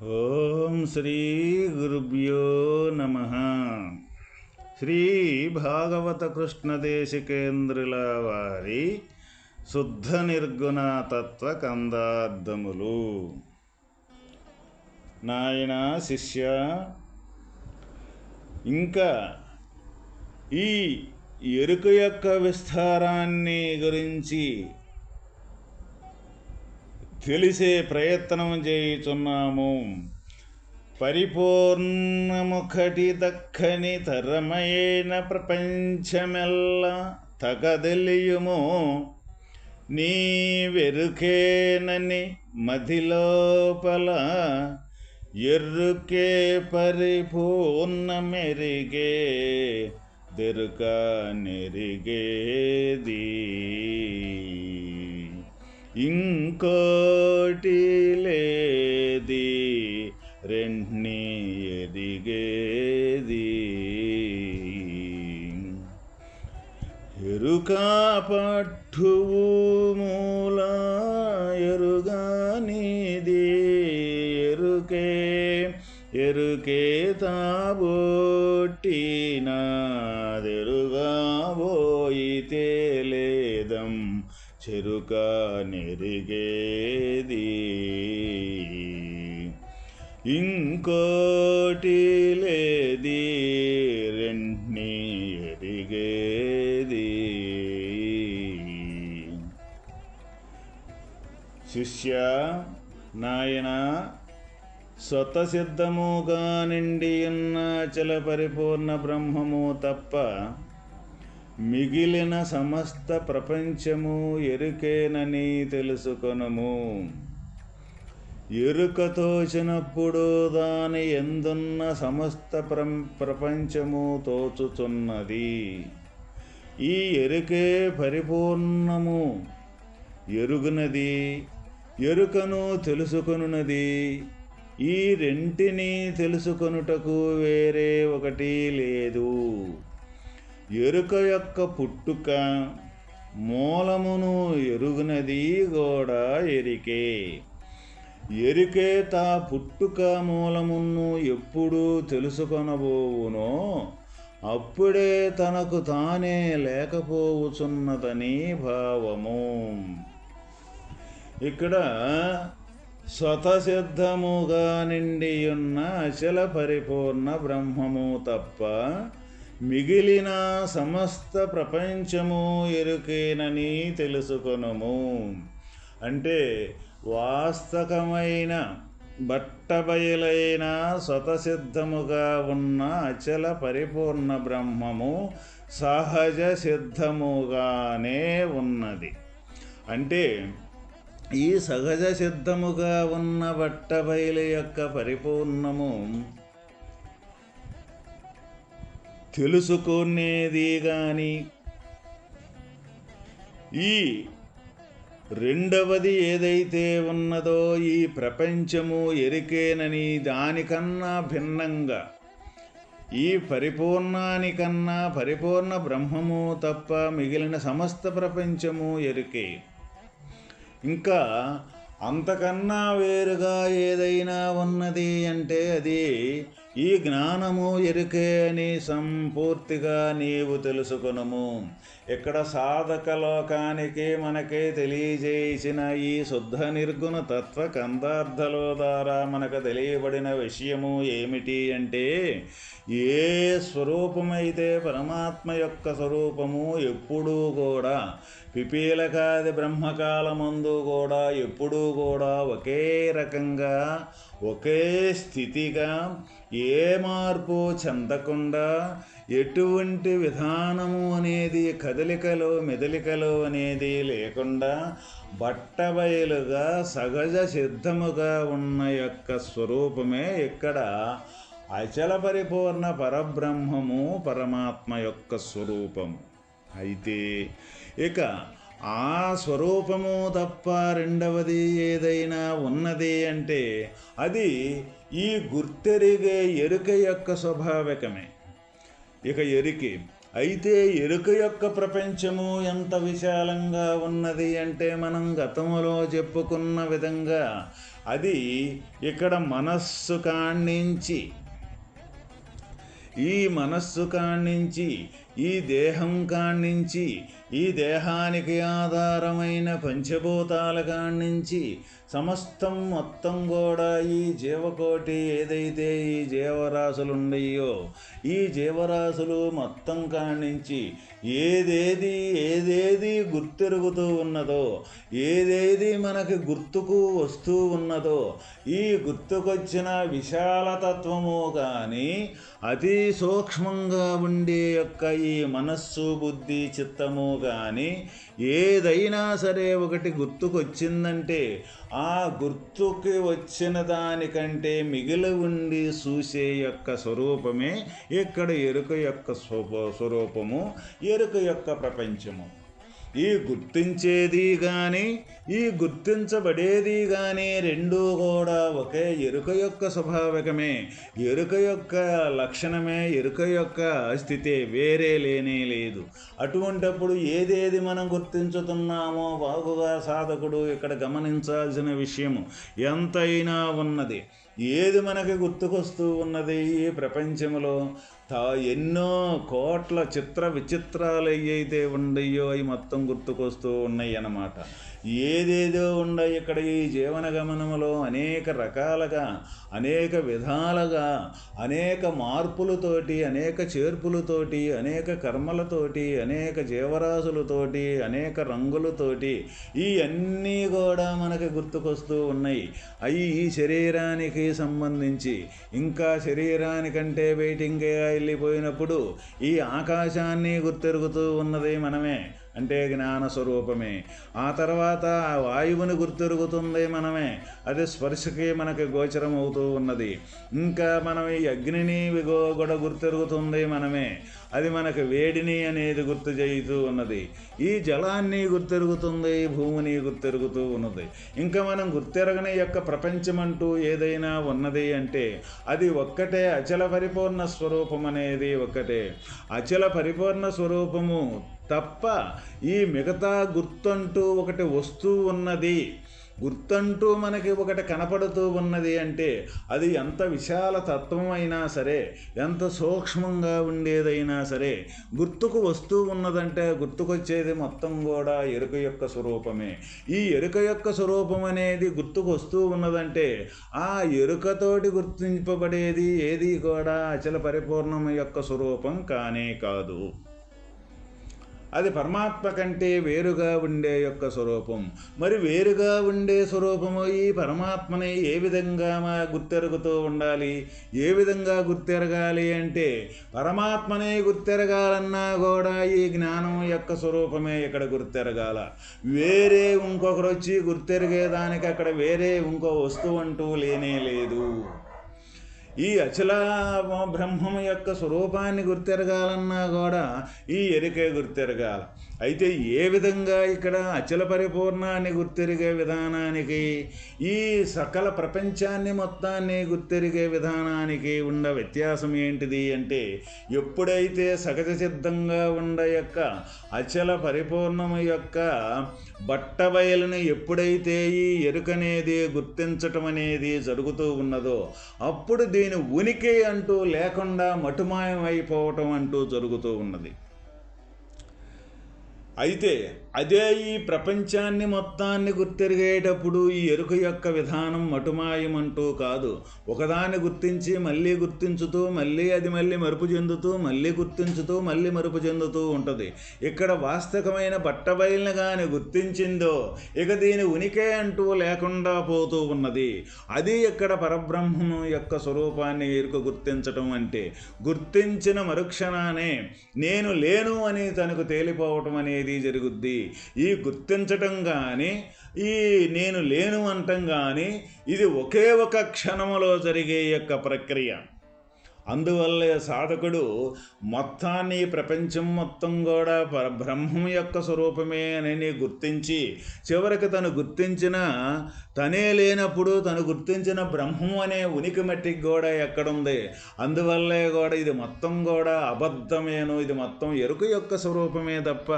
ఓం శ్రీ గురుభ్యో నమ. శ్రీ భాగవత కృష్ణ దేశికేంద్రుల వారి శుద్ధ నిర్గుణ తత్వ కందార్థములు నాయన శిష్య ఇంకా ఈ ఎరుక యొక్క విస్తారాన్ని గురించి తెలిసే ప్రయత్నం చేయుచున్నాము. పరిపూర్ణముఖటి దక్కని తరమైన ప్రపంచమెల్ల తగదెలియుము. నీ వెరుకేనని మదిలోపల ఎర్రుకే పరిపూర్ణమెరిగే దెరుక నెరిగేది. ఇంకోటి లేది రెండ్ని ఎదిగేది ఎరుకా పట్టువు మూల ఎరుగానిది ఎరుకే ఎరుకే తాబొట్టినాదెరుగా పోయితే లేదం చెరుక నెరిగేది. ఇంకోటి లేది రెండ్ని ఎరిగేది. శిష్య నాయన స్వతసిద్ధముగా నిండి ఉన్న చల పరిపూర్ణ బ్రహ్మము తప్ప మిగిలిన సమస్త ప్రపంచము ఎరుకేనని తెలుసుకొనము. ఎరుకతోచినప్పుడు దాని ఎందున్న సమస్త ప్ర ప్రపంచము తోచుచున్నది. ఈ ఎరుకే పరిపూర్ణము. ఎరుగునది ఎరుకను తెలుసుకొనున్నది. ఈ రెంటిని తెలుసుకొనుటకు వేరే ఒకటి లేదు. ఎరుక యొక్క పుట్టుక మూలమును ఎరుగునది కూడా ఎరికే. ఎరికే తా పుట్టుక మూలమును ఎప్పుడు తెలుసుకొనబోవునో అప్పుడే తనకు తానే లేకపోవచున్నదని భావము. ఇక్కడ స్వతసిద్ధముగా నిండి ఉన్న అచల పరిపూర్ణ బ్రహ్మము తప్ప మిగిలిన సమస్త ప్రపంచము ఎరుకేనని తెలుసుకొనము. అంటే వాస్తవమైన బట్టబయలైన స్వతసిద్ధముగా ఉన్న అచల పరిపూర్ణ బ్రహ్మము సహజ సిద్ధముగానే ఉన్నది. అంటే ఈ సహజ సిద్ధముగా ఉన్న బట్టబయలు యొక్క పరిపూర్ణము తెలుసుకునేది కానీ ఈ రెండవది ఏదైతే ఉన్నదో ఈ ప్రపంచము ఎరికేనని దానికన్నా భిన్నంగా ఈ పరిపూర్ణానికన్నా పరిపూర్ణ బ్రహ్మము తప్ప మిగిలిన సమస్త ప్రపంచము ఎరికే. ఇంకా అంతకన్నా వేరుగా ఏదైనా ఉన్నది అంటే అది ఈ జ్ఞానము ఎరుకే అని సంపూర్తిగా నీవు తెలుసుకునము. ఇక్కడ సాధక లోకానికి మనకి తెలియజేసిన ఈ శుద్ధ నిర్గుణ తత్వ కందార్థలో ద్వారా మనకు తెలియబడిన విషయము ఏమిటి అంటే ఏ స్వరూపమైతే పరమాత్మ యొక్క స్వరూపము ఎప్పుడూ కూడా పిపీలకాది బ్రహ్మకాలమందు కూడా ఎప్పుడూ కూడా ఒకే రకంగా ఒకే స్థితిగా ఏ మార్పు చెందకుండా ఎటువంటి విధానము అనేది కదలికలో మెదలికలో అనేది లేకుండా బట్టబయలుగా సహజ సిద్ధముగా ఉన్న యొక్క స్వరూపమే ఇక్కడ అచల పరిపూర్ణ పరబ్రహ్మము పరమాత్మ యొక్క స్వరూపము. అయితే ఇక ఆ స్వరూపము తప్ప రెండవది ఏదైనా ఉన్నది అంటే అది ఈ గుర్తెరిగే ఎరుక యొక్క స్వభావికమే. ఇక ఎరికి అయితే ఎరుక యొక్క ప్రపంచము ఎంత విశాలంగా ఉన్నది అంటే మనం గతంలో చెప్పుకున్న విధంగా అది ఇక్కడ మనస్సు కాణించి ఈ మనస్సు కాణించి ఈ దేహం కాణించి ఈ దేహానికి ఆధారమైన పంచభూతాల కాణించి సమస్తం మొత్తం కూడా ఈ జీవకోటి ఏదైతే ఈ జీవరాశులు ఉన్నాయో ఈ జీవరాశులు మొత్తం కాణించి ఏదేది ఏదేది గుర్తెరుగుతూ ఉన్నదో ఏదేది మనకి గుర్తుకు వస్తూ ఉన్నదో ఈ గుర్తుకొచ్చిన విశాలతత్వము కానీ అతి సూక్ష్మంగా ఉండే యొక్క ఈ మనస్సు బుద్ధి చిత్తము కానీ ఏదైనా సరే ఒకటి గుర్తుకొచ్చిందంటే ఆ గుర్తుకి వచ్చిన దానికంటే మిగిలి ఉండి చూసే యొక్క స్వరూపమే ఇక్కడ ఎరుక యొక్క స్వరూపము ఎరుక యొక్క ప్రపంచము. ఈ గుర్తించేది కానీ ఈ గుర్తించబడేది కానీ రెండూ కూడా ఒకే ఎరుక యొక్క స్వభావికమే. ఎరుక యొక్క లక్షణమే ఎరుక యొక్క స్థితి వేరే లేనే లేదు. అటువంటప్పుడు ఏదేది మనం గుర్తించుతున్నామో బాగుగా సాధకుడు ఇక్కడ గమనించాల్సిన విషయము ఎంతైనా ఉన్నది. ఏది మనకి గుర్తుకొస్తూ ఉన్నది ఈ ప్రపంచంలో? తా ఎన్నో కోట్ల చిత్ర విచిత్రాలు ఏవైతే ఉన్నాయో అవి మొత్తం గుర్తుకొస్తూ ఉన్నాయి అన్నమాట ఏదేదో ఉండయి ఇక్కడ ఈ జీవన గమనములో అనేక రకాలుగా అనేక విధాలుగా అనేక మార్పులతోటి అనేక చేర్పులతోటి అనేక కర్మలతోటి అనేక జీవరాశులతోటి అనేక రంగులతోటి ఈ అన్నీ కూడా మనకి గుర్తుకొస్తూ ఉన్నాయి. అవి ఈ శరీరానికి సంబంధించి ఇంకా శరీరానికంటే వెయిటింగ్గా వెళ్ళిపోయినప్పుడు ఈ ఆకాశాన్ని గుర్తెరుగుతూ ఉన్నది మనమే. అంటే జ్ఞాన స్వరూపమే. ఆ తర్వాత ఆ వాయువుని గుర్తెరుగుతుంది మనమే. అది స్పర్శకి మనకి గోచరం అవుతూ ఉన్నది. ఇంకా మనం ఈ అగ్నిని కూడా గుర్తెరుగుతుంది మనమే. అది మనకు వేడిని అనేది గుర్తు చేయుతూ ఉన్నది. ఈ జలాన్ని గుర్తెరుగుతుంది భూమిని గుర్తెరుగుతూ ఉన్నది. ఇంకా మనం గుర్తెరగని యొక్క ప్రపంచం అంటూ ఏదైనా ఉన్నది అంటే అది ఒక్కటే అచల పరిపూర్ణ స్వరూపం అనేది ఒక్కటే. అచల పరిపూర్ణ స్వరూపము తప్ప ఈ మిగతా గుర్తంటూ ఒకటి వస్తూ ఉన్నది. గుర్తంటూ మనకి ఒకటి కనపడుతూ ఉన్నది అంటే అది ఎంత విశాల తత్వమైనా సరే ఎంత సూక్ష్మంగా ఉండేదైనా సరే గుర్తుకు వస్తూ ఉన్నదంటే గుర్తుకొచ్చేది మొత్తం కూడా ఎరుక యొక్క స్వరూపమే. ఈ ఎరుక యొక్క స్వరూపం అనేది గుర్తుకు వస్తూ ఉన్నదంటే ఆ ఎరుకతోటి గుర్తింపబడేది ఏది కూడా అచల పరిపూర్ణం యొక్క స్వరూపం కానే కాదు. అది పరమాత్మ కంటే వేరుగా ఉండే యొక్క స్వరూపం. మరి వేరుగా ఉండే స్వరూపము ఈ పరమాత్మని ఏ విధంగా మా గుర్తెరుగుతూ ఉండాలి? ఏ విధంగా గుర్తెరగాలి అంటే పరమాత్మనే గుర్తెరగాలన్నా కూడా ఈ జ్ఞానం యొక్క స్వరూపమే ఇక్కడ గుర్తెరగాల. వేరే ఇంకొకరు వచ్చి గుర్తెరిగేదానికి అక్కడ వేరే ఇంకో వస్తువు అంటూ లేనే లేదు. ఈ అచల బ్రహ్మం యొక్క స్వరూపాన్ని గుర్తెరగాలన్నా కూడా ఈ ఎరికే గుర్తెరగాల. అయితే ఏ విధంగా ఇక్కడ అచల పరిపూర్ణాన్ని గుర్తెరిగే విధానానికి ఈ సకల ప్రపంచాన్ని మొత్తాన్ని గుర్తెరిగే విధానానికి ఉన్న వ్యత్యాసం ఏంటిది అంటే ఎప్పుడైతే సహజ సిద్ధంగా ఉండ యొక్క అచల పరిపూర్ణము యొక్క బట్టబయలుని ఎప్పుడైతే ఈ ఎరుకనేది గుర్తించటం అనేది జరుగుతూ ఉన్నదో అప్పుడు దీని ఉనికి అంటూ లేకుండా మటుమాయం అయిపోవటం అంటూ జరుగుతూ ఉన్నది. అయితే అదే ఈ ప్రపంచాన్ని మొత్తాన్ని గుర్తెరిగేటప్పుడు ఈ ఎరుక యొక్క విధానం మటుమాయమంటూ కాదు. ఒకదాన్ని గుర్తించి మళ్ళీ గుర్తించుతూ మళ్ళీ అది మళ్ళీ మరుపు చెందుతూ మళ్ళీ గుర్తించుతూ మళ్ళీ మరుపు చెందుతూ ఉంటుంది. ఇక్కడ వాస్తవమైన బట్టబయలను కానీ గుర్తించిందో ఇక దీని ఉనికే అంటూ లేకుండా పోతూ ఉన్నది. అది ఇక్కడ పరబ్రహ్మము యొక్క స్వరూపాన్ని ఎరుక గుర్తించటం అంటే గుర్తించిన మరుక్షణానే నేను లేను అని తనకు తేలిపోవటం అనేది జరుగుద్ది. ఈ గుర్తించటం కానీ ఈ నేను లేను అంటం కానీ ఇది ఒకే ఒక క్షణములో జరిగే యొక్క ప్రక్రియ. అందువల్లే సాధకుడు మొత్తాన్ని ప్రపంచం మొత్తం కూడా బ్రహ్మం యొక్క స్వరూపమే అని గుర్తించి చివరికి తను గుర్తించిన తనే లేనప్పుడు తను గుర్తించిన బ్రహ్మం అనే ఉనికి మట్టికి కూడా ఎక్కడుంది? అందువల్లే కూడా ఇది మొత్తం కూడా అబద్ధమేను. ఇది మొత్తం ఎరుక యొక్క స్వరూపమే తప్ప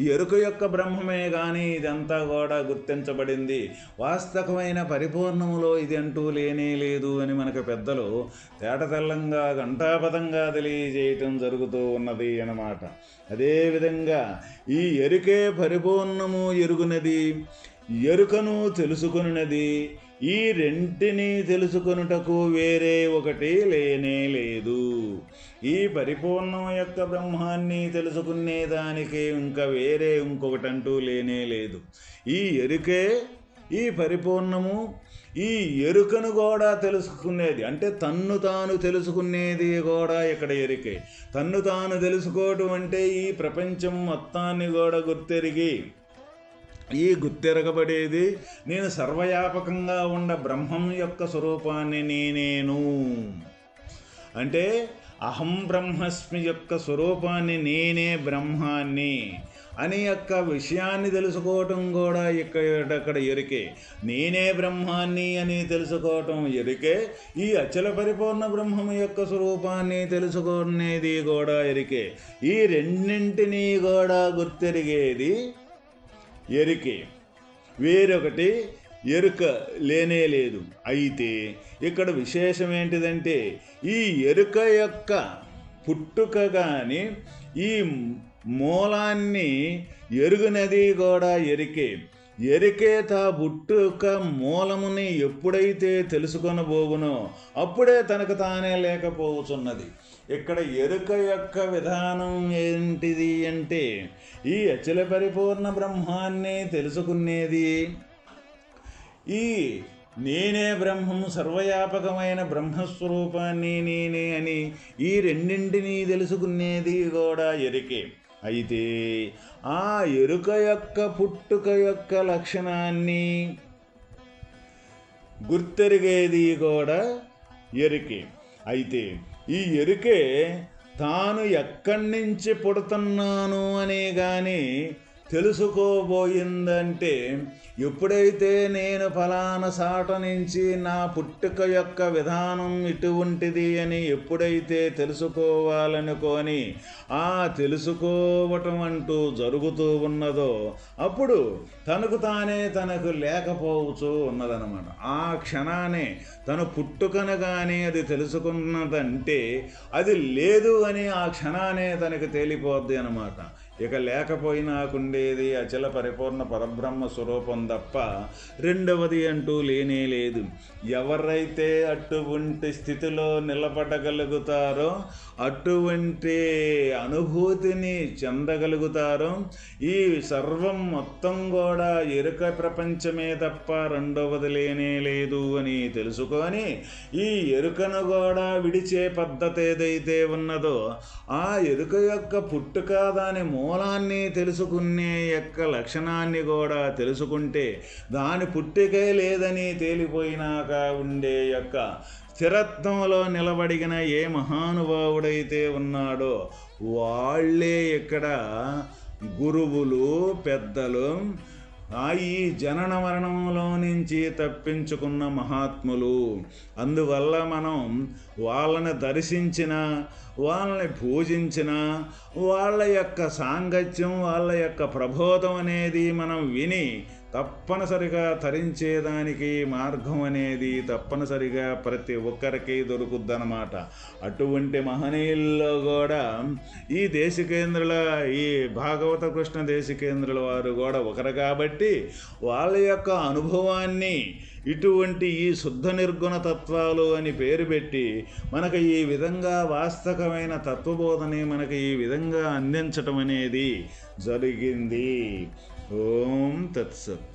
ఎరుక యొక్క బ్రహ్మమే కానీ ఇదంతా కూడా గుర్తించబడింది. వాస్తవమైన పరిపూర్ణములో ఇది అంటూ లేనే లేదు అని మనకు పెద్దలు తేటతెల్లంగా ఘంటాపథంగా తెలియజేయటం జరుగుతూ ఉన్నది అన్నమాట. అదేవిధంగా ఈ ఎరుకే పరిపూర్ణము ఎరుగునది ఎరుకను తెలుసుకున్నది ఈ రెంటిని తెలుసుకొనుటకు వేరే ఒకటి లేనే లేదు. ఈ పరిపూర్ణం యొక్క బ్రహ్మాన్ని తెలుసుకునేదానికి ఇంకా వేరే ఇంకొకటి అంటూ లేనే లేదు. ఈ ఎరుకే ఈ పరిపూర్ణము ఈ ఎరుకను కూడా తెలుసుకునేది అంటే తన్ను తాను తెలుసుకునేది కూడా ఇక్కడ ఎరికే. తన్ను తాను తెలుసుకోవటం అంటే ఈ ప్రపంచం మొత్తాన్ని కూడా గుర్తెరిగి ఈ గుర్తెరగబడేది నేను సర్వవ్యాపకంగా ఉన్న బ్రహ్మం యొక్క స్వరూపాన్ని నేనేను. అంటే అహం బ్రహ్మస్మి యొక్క స్వరూపాన్ని నేనే బ్రహ్మాన్ని. అని యొక్క విషయాన్ని తెలుసుకోవటం కూడా ఇక్కడ ఎరికే. నేనే బ్రహ్మాన్ని అని తెలుసుకోవటం ఎరికే. ఈ అచల పరిపూర్ణ బ్రహ్మం యొక్క స్వరూపాన్ని తెలుసుకునేది కూడా ఎరికే. ఈ రెండింటినీ కూడా గుర్తెరిగేది ఎరికే. వేరొకటి ఎరుక లేనే లేదు. అయితే ఇక్కడ విశేషం ఏంటిదంటే ఈ ఎరుక యొక్క పుట్టుక కానీ ఈ మూలాన్ని ఎరుగునది కూడా ఎరికే ఎరికే తా బుట్టుక మూలముని ఎప్పుడైతే తెలుసుకొనబోగునో అప్పుడే తనకు తానే లేకపోవచ్చున్నది ఇక్కడ ఎరుక యొక్క విధానం ఏంటిది అంటే ఈ అచల పరిపూర్ణ బ్రహ్మాన్ని తెలుసుకునేది ఈ నేనే బ్రహ్మం సర్వవ్యాపకమైన బ్రహ్మస్వరూపాన్ని నేనే అని ఈ రెండింటినీ తెలుసుకునేది కూడా ఎరికే. అయితే ఆ ఎరుక యొక్క పుట్టుక యొక్క లక్షణాన్ని గుర్తెరిగేది కూడా ఎరుకే. అయితే ఈ ఎరుకే తాను ఎక్కడి నుంచి పుడుతున్నాను అనే కానీ తెలుసుకోబోయిందంటే ఎప్పుడైతే నేను ఫలాన సాట నుంచి నా పుట్టుక యొక్క విధానం ఇటువంటిది అని ఎప్పుడైతే తెలుసుకోవాలనుకొని ఆ తెలుసుకోవటం అంటూ జరుగుతూ ఉన్నదో అప్పుడు తనకు తానే తనకు లేకపోవచ్చు ఉన్నదనమాట ఆ క్షణానే తన పుట్టుకను కానీ అది తెలుసుకున్నదంటే అది లేదు అని ఆ క్షణానే తనకు తేలిపోద్ది అనమాట ఇక లేకపోయినాకుండేది అచల పరిపూర్ణ పరబ్రహ్మ స్వరూపం తప్ప రెండవది అంటూ లేనే లేదు. ఎవరైతే అటువంటి స్థితిలో నిలబడగలుగుతారో అటువంటి అనుభూతిని చెందగలుగుతారో. ఈ సర్వం మొత్తం కూడా ఎరుక ప్రపంచమే తప్ప రెండవది లేనే లేదు అని తెలుసుకొని ఈ ఎరుకను కూడా విడిచే పద్ధతి ఏదైతే ఉన్నదో ఆ ఎరుక యొక్క పుట్టుక దాని మూలాన్ని తెలుసుకునే యొక్క లక్షణాన్ని కూడా తెలుసుకుంటే దాని పుట్టికే లేదని తేలిపోయినాక ఉండే యొక్క స్థిరత్వంలో నిలబడిన ఏ మహానుభావుడైతే ఉన్నాడో వాళ్ళే ఇక్కడ గురువులు పెద్దలు. ఆ ఈ జనన మరణంలో నుంచి తప్పించుకున్న మహాత్ములు. అందువల్ల మనం వాళ్ళని దర్శించిన వాళ్ళని పూజించిన వాళ్ళ యొక్క సాంగత్యం వాళ్ళ యొక్క ప్రబోధం అనేది మనం విని తప్పనిసరిగా తరించేదానికి మార్గం అనేది తప్పనిసరిగా ప్రతి ఒక్కరికి దొరుకుద్దనమాట అటువంటి మహనీయుల్లో కూడా ఈ దేశకేంద్రుల ఈ భాగవత కృష్ణ దేశకేంద్రుల వారు కూడా ఒకరు కాబట్టి వాళ్ళ యొక్క అనుభవాన్ని ఇటువంటి ఈ శుద్ధ నిర్గుణ తత్వాలు అని పేరు పెట్టి మనకు ఈ విధంగా వాస్తవమైన తత్వబోధని మనకు ఈ విధంగా అందించటం అనేది జరిగింది. ఓం తత్సత్